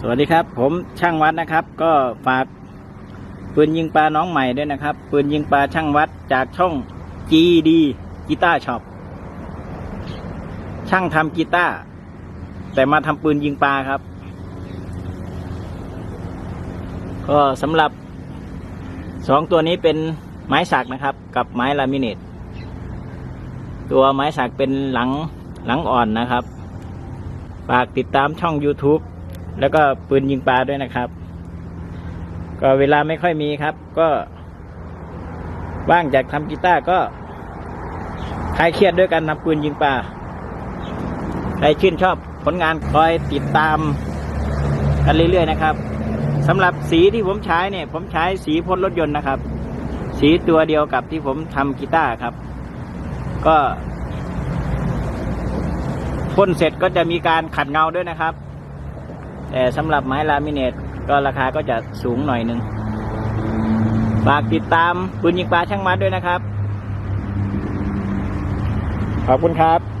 สวัสดีครับ ผมช่างวัดนะครับ ก็ฝากปืนยิงปลาน้องใหม่ด้วยนะครับ ปืนยิงปลาช่างวัดจากช่อง GD กีตาร์ช็อปช่างทำกีตาร์แต่มาทำปืนยิงปลาครับ ก็สำหรับสองตัวนี้เป็นไม้สักนะครับ กับไม้ลามิเนตตัวไม้สักเป็นหลังหลังอ่อนนะครับ ฝากติดตามช่อง YouTube แล้วก็ปืนยิงปลาด้วยนะครับ ก็เวลาไม่ค่อยมีครับ ก็ว่างจากทำกีตาร์ก็คลายเครียดด้วยการทำปืนยิงปลาใครชื่นชอบผลงานคอยติดตามกันเรื่อยๆนะครับสำหรับสีที่ผมใช้เนี่ย ผมใช้สีพ่นรถยนต์นะครับ สีตัวเดียวกับที่ผมทำกีตาร์ครับ ก็พ่นเสร็จก็จะมีการขัดเงาด้วยนะครับ แต่สำหรับไม้ลามิเนตก็ราคาก็จะสูงหน่อยหนึ่งฝากติดตามปืนยิงปลาช่างมัดด้วยนะครับ ขอบคุณครับ